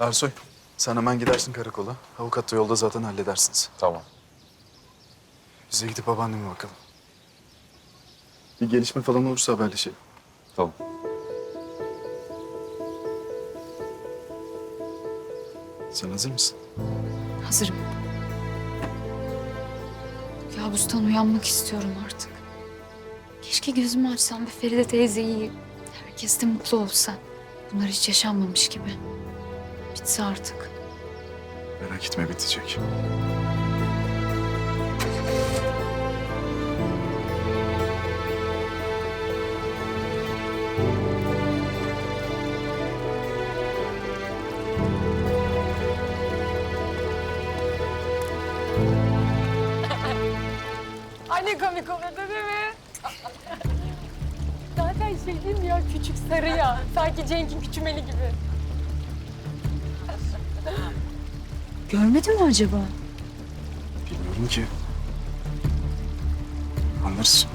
Ersoy, sen hemen gidersin karakola. Avukat da yolda zaten halledersiniz. Tamam. Biz de gidip babaanneme bakalım. Bir gelişme falan olursa haberleşelim. Tamam. Sen hazır mısın? Hazırım. Kabustan uyanmak istiyorum artık. Keşke gözümü açsam bir Feride teyze iyi. Herkes de mutlu olsa. Bunlar hiç yaşanmamış gibi. Bitse artık. Merak etme bitecek. Ay ne komik olurdu değil mi? Zaten şey değil mi ya küçük sarı ya. Sanki Cenk'in küçümeli gibi. Görmedi mi acaba? Bilmiyorum ki. Anlarız.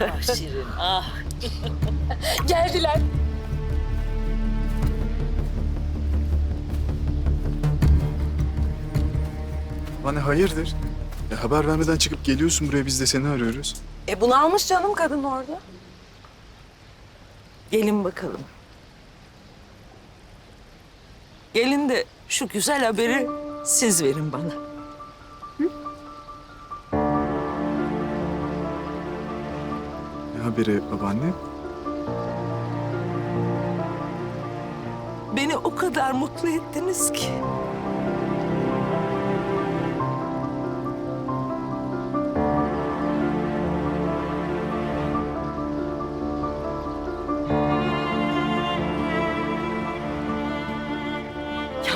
Ah Şirin ah. Geldiler. Hani hayırdır? Ya haber vermeden çıkıp geliyorsun buraya biz de seni arıyoruz. E bunu almış canım kadın orada. Gelin bakalım. Gelin de şu güzel haberi siz verin bana. Ne haberi babaanne? Beni o kadar mutlu ettiniz ki.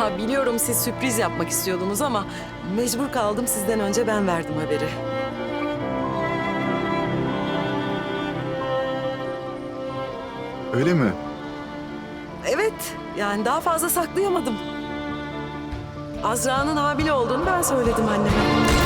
Ya biliyorum siz sürpriz yapmak istiyordunuz ama mecbur kaldım sizden önce ben verdim haberi. Öyle mi? Evet, yani daha fazla saklayamadım. Azra'nın hamile olduğunu ben söyledim anneme.